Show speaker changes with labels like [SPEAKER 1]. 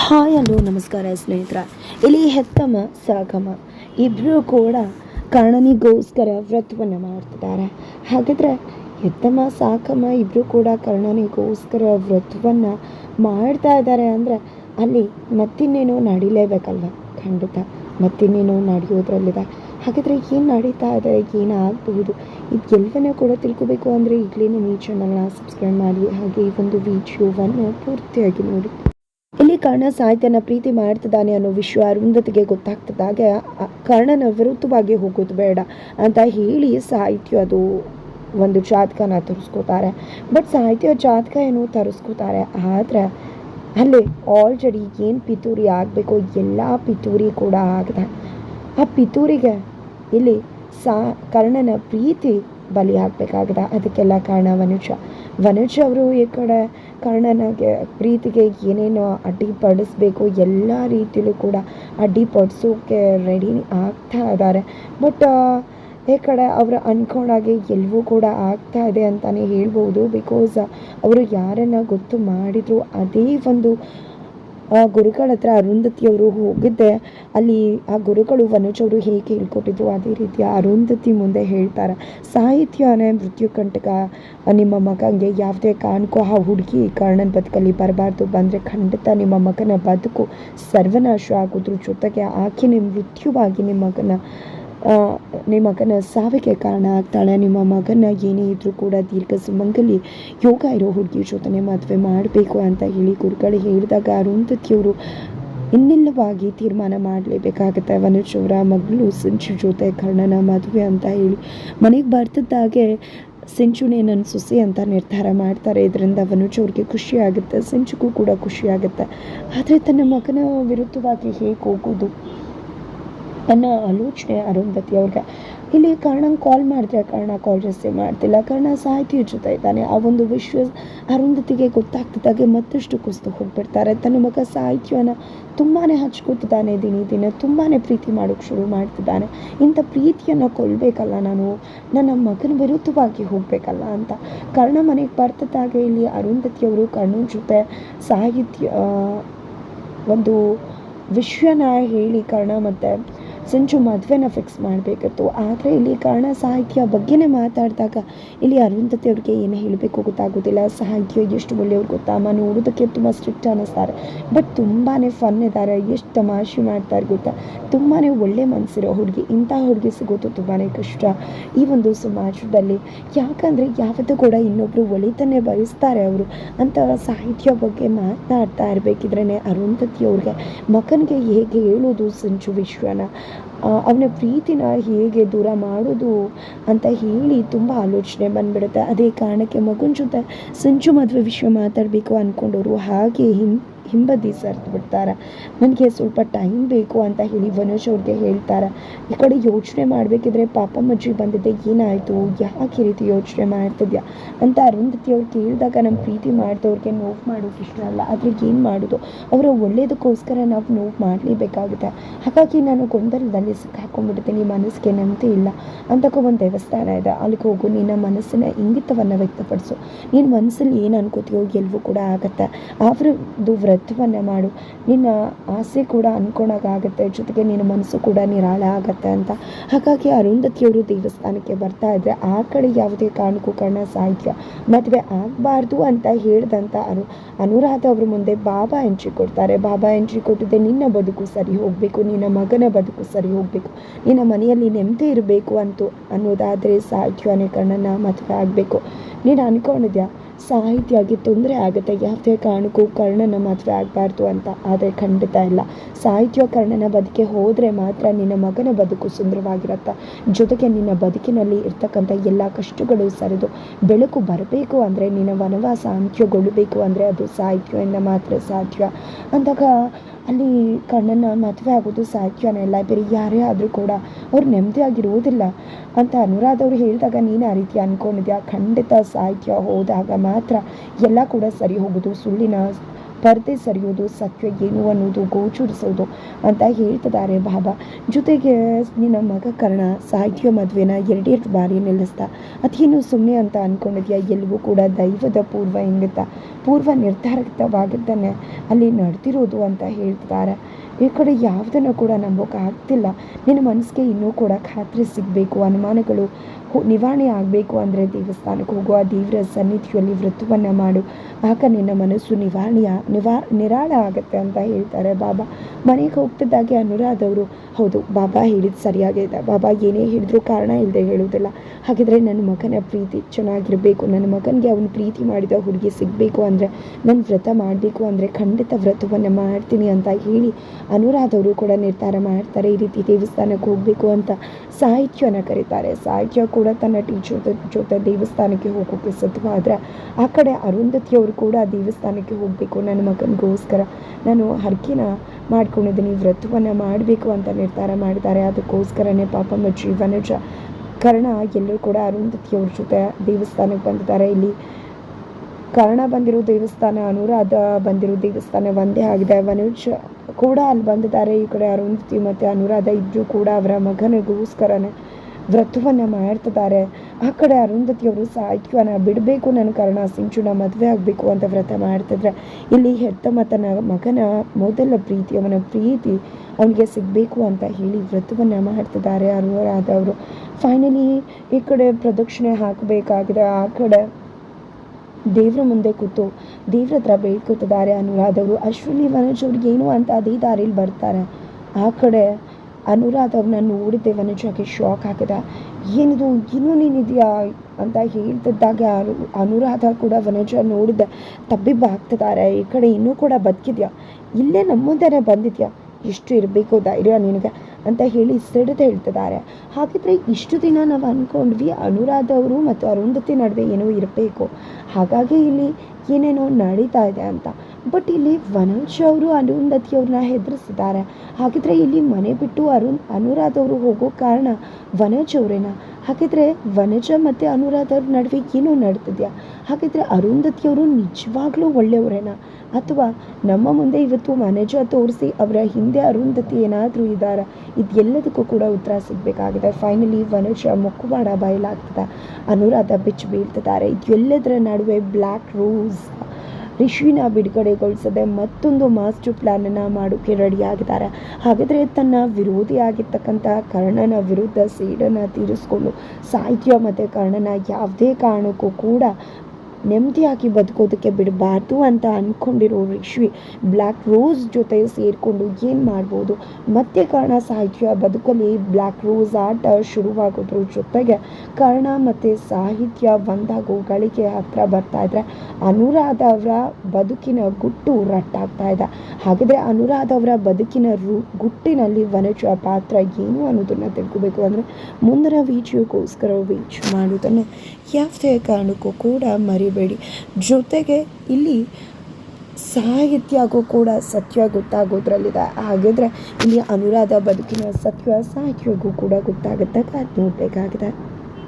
[SPEAKER 1] Hi, hello, ನಮಸ್ಕಾರ ಸ್ನೇಹಿತರ. ಇಲ್ಲಿ ಹೆತ್ತಮ್ಮ ಸಾಕಮ್ಮ ಇಬ್ಬರೂ ಕೂಡ ಕರ್ಣನಿಗೋಸ್ಕರ ವ್ರತವನ್ನು ಮಾಡ್ತಿದ್ದಾರೆ. ಹಾಗಿದ್ರೆ ಹೆತ್ತಮ್ಮ ಸಾಕಮ್ಮ ಇಬ್ಬರೂ ಕೂಡ ಕರ್ಣನಿಗೋಸ್ಕರ ವ್ರತವನ್ನು ಮಾಡ್ತಾ ಇದ್ದಾರೆ ಅಂದರೆ ಅಲ್ಲಿ ಮತ್ತಿನ್ನೇನೋ ನಡಿಲೇಬೇಕಲ್ವ? ಖಂಡಿತ ಮತ್ತಿನ್ನೇನೋ ನಡೆಯೋದ್ರಲ್ಲಿದೆ. ಹಾಗಾದರೆ ಏನು ನಡೀತಾ ಇದೆ? ಏನಾಗಬಹುದು? ಇದೆಲ್ಲವನ್ನ ಕೂಡ ತಿಳ್ಕೊಬೇಕು ಅಂದರೆ ಈಗಲೇ ನಮ್ಮ ಈ ಚಾನಲ್ನ ಸಬ್ಸ್ಕ್ರೈಬ್ ಮಾಡಿ. ಹಾಗೆ ಈ ಒಂದು ವಿಡಿಯೋವನ್ನು ಪೂರ್ತಿಯಾಗಿ ನೋಡಿ. ಇಲ್ಲಿ ಕರ್ಣ ಸಾಹಿತ್ಯನ ಪ್ರೀತಿ ಮಾಡ್ತಿದ್ದಾನೆ ಅನ್ನೋ ವಿಷಯ ಅರುಂಧತಿಗೆ ಗೊತ್ತಾಗ್ತದಾಗೆ ಕರ್ಣನ ವಿರುದ್ಧವಾಗಿ ಹೋಗೋದು ಬೇಡ ಅಂತ ಹೇಳಿ ಸಾಹಿತ್ಯ ಅದು ಒಂದು ಜಾತಕನ ತರಿಸ್ಕೋತಾರೆ. ಬಟ್ ಸಾಹಿತ್ಯ ಜಾತಕ ಏನು ತರಿಸ್ಕೋತಾರೆ. ಆದರೆ ಅಲ್ಲಿ ಆಲ್ರೆಡಿ ಏನು ಪಿತೂರಿ ಆಗಬೇಕು ಎಲ್ಲ ಪಿತೂರಿ ಕೂಡ ಆಗಿದೆ. ಆ ಪಿತೂರಿಗೆ ಇಲ್ಲಿ ಸಾ, ಕರ್ಣನ ಪ್ರೀತಿ ಬಲಿ ಆಗಬೇಕಾಗಿದೆ. ಅದಕ್ಕೆಲ್ಲ ಕಾರಣ ವನುಜ ವನುಜ ಅವರು ಈ ಕಡೆ ಕರ್ಣನಿಗೆ ಪ್ರೀತಿಗೆ ಏನೇನು ಅಡ್ಡಿಪಡಿಸ್ಬೇಕು ಎಲ್ಲ ರೀತಿಯಲ್ಲೂ ಕೂಡ ಅಡ್ಡಿಪಡಿಸೋಕೆ ರೆಡಿ ಆಗ್ತಾ ಇದ್ದಾರೆ. ಬಟ್ ಈ ಕಡೆ ಅವರು ಅಂದ್ಕೊಂಡಾಗೆ ಎಲ್ಲವೂ ಕೂಡ ಆಗ್ತಾ ಇದೆ ಅಂತಲೇ ಹೇಳ್ಬೋದು. ಬಿಕಾಸ್ ಅವರು ಯಾರನ್ನು ಗೊತ್ತು ಮಾಡಿದ್ರು, ಅದೇ ಒಂದು ಗುರುಗಳ ಹತ್ರ ಅರುಂಧತಿಯವರು ಹೋಗಿದ್ದೆ. ಅಲ್ಲಿ ಆ ಗುರುಗಳು ವನುಜ್ ಅವರು ಹೇಗೆ ಹೇಳ್ಕೊಟ್ಟಿದ್ರು ಅದೇ ರೀತಿ ಅರುಂಧತಿ ಮುಂದೆ ಹೇಳ್ತಾರೆ ಸಾಹಿತ್ಯನೇ ಮೃತ್ಯು ಕಂಟಕ. ನಿಮ್ಮ ಮಗನಿಗೆ ಯಾವುದೇ ಕಾಣ್ಕೋ ಆ ಹುಡುಗಿ ಕರ್ಣನ ಬದುಕಲ್ಲಿ ಬರಬಾರ್ದು. ಬಂದರೆ ಖಂಡಿತ ನಿಮ್ಮ ಮಗನ ಬದುಕು ಸರ್ವನಾಶ ಆಗೋದ್ರ. ಜೊತೆಗೆ ನಿಮ್ಮ ಮೃತ್ಯುವಾಗಿ ನಿಮ್ಮ ಮಗನ ಆ, ನಿಮ್ಮ ಮಗನ ಸಾವಿಗೆ ಕಾರಣ ಆಗ್ತಾಳೆ. ನಿಮ್ಮ ಮಗನ ಏನೇ ಇದ್ರೂ ಕೂಡ ದೀರ್ಘ ಸುಮಂಗಲಿ ಯೋಗ ಇರೋ ಹುಡುಗಿ ಜೊತೆ ಮದುವೆ ಮಾಡಬೇಕು ಅಂತ ಹೇಳಿ ಗುರುಗಳು ಹೇಳಿದಾಗ ಅರುಂಧತಿಯವರು ಇನ್ನಿಲ್ಲವಾಗಿ ತೀರ್ಮಾನ ಮಾಡಲೇಬೇಕಾಗತ್ತೆ. ಅವರ ಮಗಳು ಸಿಂಚು ಜೊತೆ ಕರ್ಣನ ಮದುವೆ ಅಂತ ಹೇಳಿ ಮನೆಗೆ ಬರ್ತಿದ್ದಾಗೆ ಸಿಂಚುನೇ ನನ್ನ ಸೊಸೆ ಅಂತ ನಿರ್ಧಾರ ಮಾಡ್ತಾರೆ. ಇದರಿಂದ ವನುಜ್ ಅವ್ರಿಗೆ ಖುಷಿಯಾಗುತ್ತೆ ಸಿಂಚುಗೂ ಕೂಡ ಖುಷಿಯಾಗುತ್ತೆ ಆದರೆ ತನ್ನ ಮಗನ ವಿರುದ್ಧವಾಗಿ ಹೇಗೆ ಹೋಗೋದು? ಅನ್ನೋ ಆಲೋಚನೆ ಅರುಂಧತಿ ಅವ್ರಿಗೆ. ಇಲ್ಲಿ ಕರ್ಣಂಗೆ ಕಾಲ್ ಮಾಡಿದ್ರೆ ಕರ್ಣ ಕಾಲ್ ರಿಸೀವ್ ಮಾಡ್ತಿಲ್ಲ. ಕರ್ಣ ಸಾಹಿತಿಯ ಜೊತೆ ಇದ್ದಾನೆ. ಆ ಒಂದು ವಿಶ್ವ ಅರುಂಧತಿಗೆ ಗೊತ್ತಾಗ್ತಿದ್ದಾಗೆ ಮತ್ತಷ್ಟು ಕುಸಿದು ಹೋಗ್ಬಿಡ್ತಾರೆ. ತನ್ನ ಮಗ ಸಾಹಿತ್ಯನ ತುಂಬಾ ಹಚ್ಕೋತಿದ್ದಾನೆ ದಿನ ದಿನ. ತುಂಬಾ ಪ್ರೀತಿ ಮಾಡೋಕ್ಕೆ ಶುರು ಮಾಡ್ತಿದ್ದಾನೆ. ಇಂಥ ಪ್ರೀತಿಯನ್ನು ಕೊಲ್ಲಬೇಕಲ್ಲ ನಾನು. ನನ್ನ ಮಗನ ವಿರುದ್ಧವಾಗಿ ಹೋಗಬೇಕಲ್ಲ ಅಂತ. ಕರ್ಣ ಮನೆಗೆ ಬರ್ತಿದ್ದಾಗೆ ಇಲ್ಲಿ ಅರುಂಧತಿಯವರು ಕರ್ಣನ ಜೊತೆ ಸಾಹಿತ್ಯ ಒಂದು ವಿಷಯನ ಹೇಳಿ ಕರ್ಣ ಮತ್ತು ಸಂಜು ಮದುವೆನ ಫಿಕ್ಸ್ ಮಾಡಬೇಕಿತ್ತು. ಆದರೆ ಇಲ್ಲಿ ಕಾರಣ ಸಾಹಿತ್ಯ ಬಗ್ಗೆನೇ ಮಾತಾಡಿದಾಗ ಇಲ್ಲಿ ಅರುಂಧತಿ ಅವ್ರಿಗೆ ಏನು ಹೇಳಬೇಕು ಗೊತ್ತಾಗೋದಿಲ್ಲ. ಸಾಹಿತ್ಯ ಎಷ್ಟು ಒಳ್ಳೆಯವ್ರು ಗೊತ್ತಾ? ಅಮ್ಮ ನೋಡೋದಕ್ಕೆ ತುಂಬ ಸ್ಟ್ರಿಕ್ಟ್ ಅನ್ನಿಸ್ತಾರೆ. ಬಟ್ ತುಂಬಾ ಫನ್ ಇದ್ದಾರೆ ಎಷ್ಟು ತಮಾಷೆ ಮಾಡ್ತಾರೆ ಗೊತ್ತಾ? ತುಂಬಾ ಒಳ್ಳೆ ಮನಸ್ಸಿರೋ ಹುಡುಗಿ. ಇಂಥ ಹುಡುಗಿ ಸಿಗೋದು ತುಂಬಾ ಕಷ್ಟ. ಈ ಒಂದು ಸಮಾಜದಲ್ಲಿ ಯಾಕಂದರೆ ಯಾವತ್ತೂ ಕೂಡ ಇನ್ನೊಬ್ಬರು ಒಳಿತನ್ನೇ ಬಯಸ್ತಾರೆ ಅವರು. ಅಂತ ಸಾಹಿತ್ಯ ಬಗ್ಗೆ ಮಾತನಾಡ್ತಾ ಇರಬೇಕಿದ್ರೆ ಅರುಂಧತಿ ಅವ್ರಿಗೆ ಮಗನಿಗೆ ಹೇಗೆ ಹೇಳೋದು ಸಂಚು ವಿಶ್ವನ? ಅವನ ಪ್ರೀತಿನ ಹೇಗೆ ದೂರ ಮಾಡೋದು ಅಂತ ಹೇಳಿ ತುಂಬ ಆಲೋಚನೆ ಬಂದ್ಬಿಡುತ್ತೆ. ಅದೇ ಕಾರಣಕ್ಕೆ ಮಗುನ ಜೊತೆ ಸಂಚು ಮದುವೆ ವಿಷಯ ಮಾತಾಡಬೇಕು ಅಂದ್ಕೊಂಡವರು ಹಾಗೆ ಹಿಂ ಹಿಂಬದಿ ಸರ್ತು ಬಿಡ್ತಾರೆ. ನನಗೆ ಸ್ವಲ್ಪ ಟೈಮ್ ಬೇಕು ಅಂತ ಹೇಳಿ ವನೋಶ್ ಅವ್ರಿಗೆ ಹೇಳ್ತಾರೆ. ಈ ಕಡೆ ಯೋಚನೆ ಮಾಡಬೇಕಿದ್ರೆ ಪಾಪಮ್ಮಜ್ಜಿ ಬಂದಿದ್ದೆ, ಏನಾಯಿತು? ಯಾಕೆ ಈ ರೀತಿ ಯೋಚನೆ ಮಾಡ್ತಿದ್ಯಾ? ಅಂತ ಅರುಂಧತಿ ಅವ್ರು ಕೇಳಿದಾಗ ನಮ್ಮ ಪ್ರೀತಿ ಮಾಡಿದವ್ರಿಗೆ ನೋವು ಮಾಡೋಕೆ ಇಷ್ಟ ಅಲ್ಲ. ಆದರೆ ಏನು ಮಾಡೋದು? ಅವರ ಒಳ್ಳೇದಕ್ಕೋಸ್ಕರ ನಾವು ನೋವು ಮಾಡಲೇಬೇಕಾಗುತ್ತೆ. ಹಾಗಾಗಿ ನಾನು ಗೊಂದಲದಲ್ಲಿ ಸಿಕ್ಕಾಕೊಂಡ್ಬಿಡ್ತೀನಿ ಮನಸ್ಸಿಗೆ ನೆಮ್ಮದಿ ಇಲ್ಲ ಅಂತಕ್ಕೂ ಒಂದು ದೇವಸ್ಥಾನ ಇದೆ. ಅಲ್ಲಿಗೆ ಹೋಗು, ನಿನ್ನ ಮನಸ್ಸಿನ ಇಂಗಿತವನ್ನು ವ್ಯಕ್ತಪಡಿಸು. ನೀನು ಮನಸ್ಸಲ್ಲಿ ಏನು ಅನ್ಕೋತೀಯೋ ಎಲ್ಲವೂ ಕೂಡ ಆಗುತ್ತೆ. ಅವರದ್ದು ವ್ರತವನ್ನು ಮಾಡು. ನಿನ್ನ ಆಸೆ ಕೂಡ ಅನ್ಕೊಳಕ್ಕಾಗತ್ತೆ ಜೊತೆಗೆ ನಿನ್ನ ಮನಸ್ಸು ಕೂಡ ನಿರಾಳ ಆಗತ್ತೆ ಅಂತ. ಹಾಗಾಗಿ ಅರುಂಧತಿಯವರು ದೇವಸ್ಥಾನಕ್ಕೆ ಬರ್ತಾ ಇದ್ದರೆ ಆ ಕಡೆ ಯಾವುದೇ ಕಾರಣಕ್ಕೂ ಕಣ್ಣ ಸಾಹಿತ್ಯ ಮದುವೆ ಆಗಬಾರ್ದು ಅಂತ ಹೇಳ್ದಂಥ ಅನು, ಅನುರಾಧ ಅವ್ರ ಮುಂದೆ ಬಾಬಾ ಎಂಟ್ರಿ ಕೊಡ್ತಾರೆ. ಬಾಬಾ ಎಂಟ್ರಿ ಕೊಟ್ಟಿದ್ದೆ ನಿನ್ನ ಬದುಕು ಸರಿ ಹೋಗಬೇಕು. ನಿನ್ನ ಮಗನ ಬದುಕು ಸರಿ ಹೋಗಬೇಕು. ನಿನ್ನ ಮನೆಯಲ್ಲಿ ನೆಮ್ಮದಿ ಇರಬೇಕು ಅಂತೂ ಅನ್ನೋದಾದರೆ ಸಾಹಿತ್ಯನೇ ಕರ್ಣನ ಮದುವೆ ಆಗಬೇಕು. ನೀನು ಅನ್ಕೊಂಡಿದ್ಯಾ? ಸಾಹಿತ್ಯಗೆ ತೊಂದರೆ ಆಗುತ್ತೆ ಯಾವುದೇ ಕಾರಣಕ್ಕೂ ಕರ್ಣನ ಮದುವೆ ಆಗಬಾರ್ದು ಅಂತ. ಆದರೆ ಖಂಡಿತ ಇಲ್ಲ. ಸಾಹಿತ್ಯ ಕರ್ಣನ ಬದುಕೆ ಹೋದರೆ ಮಾತ್ರ ನಿನ್ನ ಮಗನ ಬದುಕು ಸುಂದರವಾಗಿರುತ್ತೆ. ಜೊತೆಗೆ ನಿನ್ನ ಬದುಕಿನಲ್ಲಿ ಇರ್ತಕ್ಕಂಥ ಎಲ್ಲ ಕಷ್ಟಗಳು ಸರಿದು ಬೆಳಕು ಬರಬೇಕು ಅಂದರೆ ನಿನ್ನ ವನವಾಸ ಅಂತ್ಯಗೊಳ್ಳಬೇಕು ಅಂದರೆ ಅದು ಸಾಹಿತ್ಯದಿಂದ ಮಾತ್ರ ಸಾಧ್ಯ. ಅಂದಾಗ ಅಲ್ಲಿ ಕಣ್ಣನ್ನು ಮದುವೆ ಆಗೋದು ಸಾಹಿತ್ಯನೇ ಇಲ್ಲ ಬೇರೆ ಯಾರೇ ಆದರೂ ಕೂಡ ಅವ್ರು ನೆಮ್ಮದಿಯಾಗಿರೋದಿಲ್ಲ ಅಂತ ಅನುರಾಧ ಅವರು ಹೇಳಿದಾಗ ನೀನು ಆ ರೀತಿ ಅಂದ್ಕೊಂಡಿದ್ಯಾ ಖಂಡಿತ ಸಾಹಿತ್ಯ ಹೋದಾಗ ಮಾತ್ರ ಎಲ್ಲ ಕೂಡ ಸರಿ ಹೋಗೋದು. ಸುಳ್ಳಿನ ಪರದೆ ಸರಿಯೋದು, ಸತ್ಯ ಏನು ಅನ್ನೋದು, ಗೋಚರಿಸೋದು ಅಂತ ಹೇಳ್ತಿದ್ದಾರೆ ಬಾಬಾ. ಜೊತೆಗೆ ನಿನ್ನ ಮಗ ಕರ್ಣ, ಸಾಹಿತ್ಯ ಮದುವೆನ ಎರಡೆರಡು ಬಾರಿ ನಿಲ್ಲಿಸ್ತಾ, ಅದೇನು ಸುಮ್ಮನೆ ಅಂತ ಅಂದ್ಕೊಂಡಿದ್ಯಾ ಎಲ್ಲವೂ ಕೂಡ ದೈವದ ಪೂರ್ವ ಇಂಗಿತ, ಪೂರ್ವ ನಿರ್ಧಾರಿತವಾಗಿದ್ದಾನೆ ಅಲ್ಲಿ ನಡೆದಿರೋದು ಅಂತ ಹೇಳ್ತಿದ್ದಾರೆ ಈ ಕಡೆ ಯಾವುದನ್ನು ಕೂಡ ನಂಬೋಕೆ ಆಗ್ತಿಲ್ಲ. ನಿನ್ನ ಮನಸ್ಸಿಗೆ ಇನ್ನೂ ಕೂಡ ಖಾತ್ರಿ ಸಿಗಬೇಕು, ಅನುಮಾನಗಳು ನಿವಾರಣೆ ಆಗಬೇಕು ಅಂದರೆ ದೇವಸ್ಥಾನಕ್ಕೆ ಹೋಗು ಆ ದೇವರ ಸನ್ನಿಧಿಯಲ್ಲಿ ವೃತ್ತವನ್ನು ಮಾಡು. ಆಗ ನಿನ್ನ ಮನಸ್ಸು ನಿವಾರಣೆಯ, ನಿವಾ, ನಿರಾಳ ಆಗುತ್ತೆ ಅಂತ ಹೇಳ್ತಾರೆ ಬಾಬಾ. ಮನೆಗೆ ಹೋಗ್ತಿದ್ದಾಗೆ ಅನುರಾಧವರು ಹೌದು, ಬಾಬಾ ಹೇಳಿದ್ದು ಸರಿಯಾಗಿದೆ. ಬಾಬಾ ಏನೇ ಹೇಳಿದ್ರು ಕಾರಣ ಇಲ್ಲದೆ ಹೇಳುವುದಿಲ್ಲ. ಹಾಗಿದ್ರೆ ನನ್ನ ಮಗನ ಪ್ರೀತಿ ಚೆನ್ನಾಗಿರಬೇಕು. ನನ್ನ ಮಗನಿಗೆ ಅವನು ಪ್ರೀತಿ ಮಾಡಿದ ಹುಡುಗಿ ಸಿಗಬೇಕು ಅಂದರೆ ನನ್ನ ವ್ರತ ಮಾಡಬೇಕು ಅಂದರೆ ಖಂಡಿತ ವ್ರತವನ್ನು ಮಾಡ್ತೀನಿ ಅಂತ ಹೇಳಿ ಅನುರಾಧವರು ಕೂಡ ನಿರ್ಧಾರ ಮಾಡ್ತಾರೆ. ಈ ರೀತಿ ದೇವಸ್ಥಾನಕ್ಕೆ ಹೋಗಬೇಕು ಅಂತ ಸಾಹಿತ್ಯನ ಕರೀತಾರೆ. ಸಾಹಿತ್ಯ ತನ್ನ ಟೀಚರ್ ಜೊತೆ ದೇವಸ್ಥಾನಕ್ಕೆ ಹೋಗೋಕ್ಕೆ ಸಿದ್ಧವಾದ್ರೆ ಆ ಕಡೆ ಅರುಂಧತಿಯವರು ಕೂಡ ದೇವಸ್ಥಾನಕ್ಕೆ ಹೋಗಬೇಕು ನನ್ನ ಮಗನಿಗೋಸ್ಕರ. ನಾನು ಹರಕೆನ ಮಾಡ್ಕೊಂಡಿದ್ದೀನಿ, ವ್ರತವನ್ನು ಮಾಡಬೇಕು ಅಂತ ನಿರ್ಧಾರ ಮಾಡಿದ್ದಾರೆ. ಅದಕ್ಕೋಸ್ಕರನೇ ಪಾಪಮ್ಮ ಜ, ಕರ್ಣ ಎಲ್ಲರೂ ಕೂಡ ಅರುಂಧತಿಯವ್ರ ಜೊತೆ ದೇವಸ್ಥಾನಕ್ಕೆ ಬಂದಿದ್ದಾರೆ. ಇಲ್ಲಿ ಕರ್ಣ ಬಂದಿರೋ ದೇವಸ್ಥಾನ, ಅನುರಾಧ ಬಂದಿರೋ ದೇವಸ್ಥಾನ ಒಂದೇ ಆಗಿದೆ. ವನುಜ್ ಕೂಡ ಅಲ್ಲಿ ಬಂದಿದ್ದಾರೆ. ಈ ಕಡೆ ಅರುಂಧತಿ ಮತ್ತು ಅನುರಾಧ ಇಬ್ಬರು ಕೂಡ ಅವರ ಮಗನಿಗೋಸ್ಕರನೇ ವ್ರತವನ್ನು ಮಾಡ್ತಿದ್ದಾರೆ. ಆ ಕಡೆ ಅರುಂಧತಿಯವರು ಸಾಹಿತ್ಯನ ಬಿಡಬೇಕು ನನ್ನ ಕಾರಣ, ಸಿಂಚುನ ಮದುವೆ ಆಗಬೇಕು ಅಂತ ವ್ರತ ಮಾಡ್ತಿದ್ರೆ. ಇಲ್ಲಿ ಹೆತ್ತ ತನ್ನ ಮಗನ ಮೊದಲ ಪ್ರೀತಿ, ಅವನ ಪ್ರೀತಿ ಅವನಿಗೆ ಸಿಗಬೇಕು ಅಂತ ಹೇಳಿ ವ್ರತವನ್ನು ಮಾಡ್ತಿದ್ದಾರೆ ಅರ್ಹರಾದವರು ಫೈನಲಿ ಈ ಕಡೆ ಪ್ರದಕ್ಷಿಣೆ ಹಾಕಬೇಕಾಗಿದೆ. ಆ ಕಡೆ ದೇವ್ರ ಮುಂದೆ ಕೂತು, ದೇವ್ರ ಹತ್ರ ಬೇಡ್ಕೊತಿದ್ದಾರೆ ಅನುರಾಧವರು ಅಶ್ವಿನಿ ವನಜ್ ಅವ್ರಿಗೆ ಏನು ಅಂತ ಅದೇ ದಾರಿಲಿ ಬರ್ತಾರೆ. ಆ ಕಡೆ ಅನುರಾಧ ಅವ್ರನ್ನ ನೋಡಿದ್ದೆ ವನಜಾಗೆ ಶಾಕ್ ಆಗಿದೆ. ಏನಿದು? ಇನ್ನೂ ನೀನಿದೆಯಾ? ಅಂತ ಹೇಳ್ತಿದ್ದಾಗ ಅನು, ಅನುರಾಧ ಕೂಡ ವನಜ ನೋಡಿದ್ದೆ ತಬ್ಬಿಬ್ಬ ಆಗ್ತಿದ್ದಾರೆ. ಈ ಕಡೆ ಇನ್ನೂ ಕೂಡ ಬದುಕಿದ್ಯಾ? ಇಲ್ಲೇ ನಮ್ಮ ಮುಂದೆನೇ ಬಂದಿದ್ಯಾ? ಇಷ್ಟು ಇರಬೇಕು ಧೈರ್ಯ ನಿನಗೆ ಅಂತ ಹೇಳಿ ಸಿಡಿದು ಹೇಳ್ತಿದ್ದಾರೆ. ಹಾಗಿದ್ರೆ ಇಷ್ಟು ದಿನ ನಾವು ಅಂದ್ಕೊಂಡ್ವಿ ಅನುರಾಧ ಅವರು ಮತ್ತು ಅರುಂಧತಿ ನಡುವೆ ಏನೋ ಇರಬೇಕು. ಹಾಗಾಗಿ ಇಲ್ಲಿ ಏನೇನೋ ನಡೀತಾ ಇದೆ ಅಂತ. ಬಟ್ ಇಲ್ಲಿ ವನಂಶ ಅವರು ಅರುಂಧತಿ ಅವ್ರನ್ನ ಹೆದರಿಸಿದ್ದಾರೆ. ಹಾಗಿದ್ರೆ ಇಲ್ಲಿ ಮನೆ ಬಿಟ್ಟು ಅರುಣ್, ಅನುರಾಧ ಅವರು ಹೋಗೋ ಕಾರಣ ವನಜ್ ಅವರೇನ? ಹಾಗಿದ್ರೆ ವನಜ ಮತ್ತು ಅನುರಾಧ ಅವ್ರ ನಡುವೆ ಏನೋ ನಡ್ತಿದೆಯಾ ಹಾಗಿದ್ರೆ ಅರುಂಧತಿಯವರು ನಿಜವಾಗ್ಲೂ ಒಳ್ಳೆಯವರೇನಾ? ಅಥವಾ ನಮ್ಮ ಮುಂದೆ ಇವತ್ತು ವನಜ ತೋರಿಸಿ ಅವರ ಹಿಂದೆ ಅರುಂಧತಿ ಏನಾದರೂ ಇದ್ದಾರಾ? ಇದೆಲ್ಲದಕ್ಕೂ ಕೂಡ ಉತ್ತರ ಸಿಗಬೇಕಾಗಿದೆ. ಫೈನಲಿ ವನಜ ಮುಖವಾಡ ಬಯಲಾಗ್ತದೆ. ಅನುರಾಧ ಬಿಚ್ಚು ಬೀಳ್ತಿದ್ದಾರೆ. ಇದೆಲ್ಲದರ ನಡುವೆ ಬ್ಲ್ಯಾಕ್ ರೋಸ್ ರಿಷಿನ ಬಿಡುಗಡೆಗೊಳಿಸದೆ ಮತ್ತೊಂದು ಮಾಸ್ಟರ್ ಪ್ಲ್ಯಾನನ್ನು ಮಾಡೋಕ್ಕೆ ರೆಡಿಯಾಗಿದ್ದಾರೆ ಹಾಗಾದರೆ ತನ್ನ ವಿರೋಧಿಯಾಗಿರ್ತಕ್ಕಂತಹ ಕರ್ಣನ ವಿರುದ್ಧ ಸೇಡನ್ನು ತೀರಿಸ್ಕೊಂಡು ಸಾಹಿತ್ಯ ಮತ್ತು ಕರ್ಣನ ಯಾವುದೇ ಕಾರಣಕ್ಕೂ ಕೂಡ ನೆಮ್ಮದಿಯಾಗಿ ಬದುಕೋದಕ್ಕೆ ಬಿಡಬಾರ್ದು ಅಂತ ಅಂದ್ಕೊಂಡಿರೋ ರಿಶ್ವಿ. ಬ್ಲ್ಯಾಕ್ ರೋಸ್ ಜೊತೆ ಸೇರಿಕೊಂಡು ಏನು ಮಾಡ್ಬೋದು? ಮತ್ತೆ ಕರ್ಣ ಸಾಹಿತ್ಯ ಬದುಕಲ್ಲಿ ಬ್ಲ್ಯಾಕ್ ರೋಸ್ ಆಟ ಶುರುವಾಗೋದ್ರ ಜೊತೆಗೆ ಕರ್ಣ ಮತ್ತು ಸಾಹಿತ್ಯ ಒಂದಾಗೋ ಗಳಿಗೆ ಹತ್ರ ಬರ್ತಾ ಇದ್ರೆ ಅನುರಾಧ ಅವರ ಬದುಕಿನ ಗುಟ್ಟು ರಟ್ಟಾಗ್ತಾ ಇದೆ. ಹಾಗಿದ್ರೆ ಅನುರಾಧ ಅವರ ಬದುಕಿನ ರು, ಗುಟ್ಟಿನಲ್ಲಿ ವನಜ ಪಾತ್ರ ಏನು ಅನ್ನೋದನ್ನು ತಿಳ್ಕೊಬೇಕು ಅಂದರೆ ಮುಂದಿನ ವಿಡಿಯೋಗೋಸ್ಕರ ವೀಚ್ ಮಾಡೋದನ್ನು. ಯಾವುದೇ ಕಾರಣಕ್ಕೂ ಕೂಡ ಮರಿಬೇಡಿ ಜೊತೆಗೆ ಇಲ್ಲಿ ಸಾಹಿತ್ಯಗೂ ಕೂಡ ಸತ್ಯ ಗೊತ್ತಾಗೋದ್ರಲ್ಲಿದೆ. ಹಾಗಿದ್ರೆ ಇಲ್ಲಿ ಅನುರಾಧ ಬದುಕಿನ ಸತ್ಯ ಸಾಹಿತ್ಯಗೂ ಕೂಡ ಗೊತ್ತಾಗುತ್ತೆ. ಕಾದು ನೋಡಬೇಕಾಗಿದೆ.